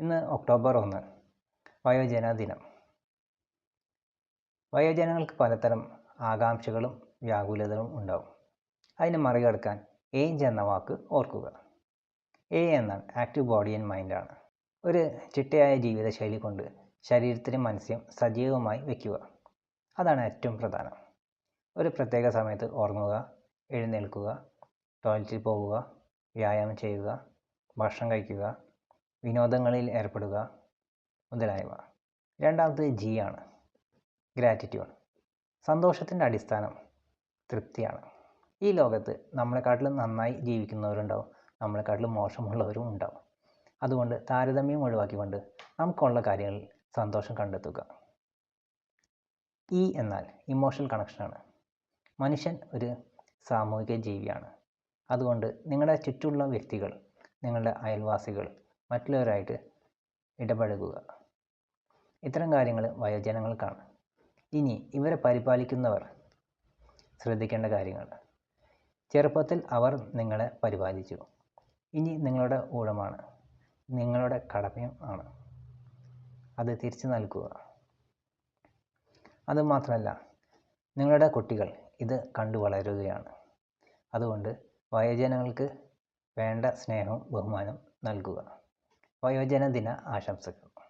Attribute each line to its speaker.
Speaker 1: ഇന്ന് ഒക്ടോബർ ഒന്ന്. വയോജന ദിനം വയോജനങ്ങൾക്ക് പലതരം ആകാംക്ഷകളും വ്യാകുലതകളും ഉണ്ടാവും. അതിനെ മറികടക്കാൻ ഏഞ്ച് എന്ന വാക്ക് ഓർക്കുക. എ എന്നാൽ ആക്റ്റീവ് ബോഡി ആൻഡ് മൈൻഡാണ് ഒരു ചിട്ടയായ ജീവിതശൈലി കൊണ്ട് ശരീരത്തിനും മനസ്സിനും സജീവമായി വയ്ക്കുക അതാണ് ഏറ്റവും പ്രധാനം. ഒരു പ്രത്യേക സമയത്ത് ഉറങ്ങുക എഴുന്നേൽക്കുക ടോയ്ലറ്റിൽ പോവുക വ്യായാമം ചെയ്യുക ഭക്ഷണം കഴിക്കുക വിനോദങ്ങളിൽ ഏർപ്പെടുക മുതലായവ. രണ്ടാമത് ജി ആണ്. ഗ്രാറ്റിറ്റ്യൂഡ് സന്തോഷത്തിന്റെ അടിസ്ഥാനം തൃപ്തിയാണ്. ഈ ലോകത്ത് നമ്മളെക്കാട്ടിലും നന്നായി ജീവിക്കുന്നവരുണ്ടാവും. നമ്മളെക്കാട്ടിലും മോശമുള്ളവരും ഉണ്ടാവും. അതുകൊണ്ട് താരതമ്യം ഒഴിവാക്കിക്കൊണ്ട് നമുക്കുള്ള കാര്യങ്ങളിൽ സന്തോഷം കണ്ടെത്തുക. ഇ എന്നാൽ ഇമോഷണൽ കണക്ഷനാണ് മനുഷ്യൻ ഒരു സാമൂഹിക ജീവിയാണ്. അതുകൊണ്ട് നിങ്ങളുടെ ചുറ്റുമുള്ള വ്യക്തികൾ നിങ്ങളുടെ അയൽവാസികൾ മറ്റുള്ളവരായിട്ട് ഇടപഴകുക. ഇത്തരം കാര്യങ്ങൾ വയോജനങ്ങൾക്കാണ്. ഇനി ഇവരെ പരിപാലിക്കുന്നവർ ശ്രദ്ധിക്കേണ്ട കാര്യങ്ങൾ. ചെറുപ്പത്തിൽ അവർ നിങ്ങളെ പരിപാലിച്ചു. ഇനി നിങ്ങളുടെ ഊഴമാണ്. നിങ്ങളുടെ കടമയും ആണ്. അത് തിരിച്ചു നൽകുക. അതുമാത്രമല്ല നിങ്ങളുടെ കുട്ടികൾ ഇത് കണ്ടു വളരുകയാണ്. അതുകൊണ്ട് വയോജനങ്ങൾക്ക് വേണ്ട സ്നേഹവും ബഹുമാനവും നൽകുക. വയോജന ദിന ആശംസകൾ.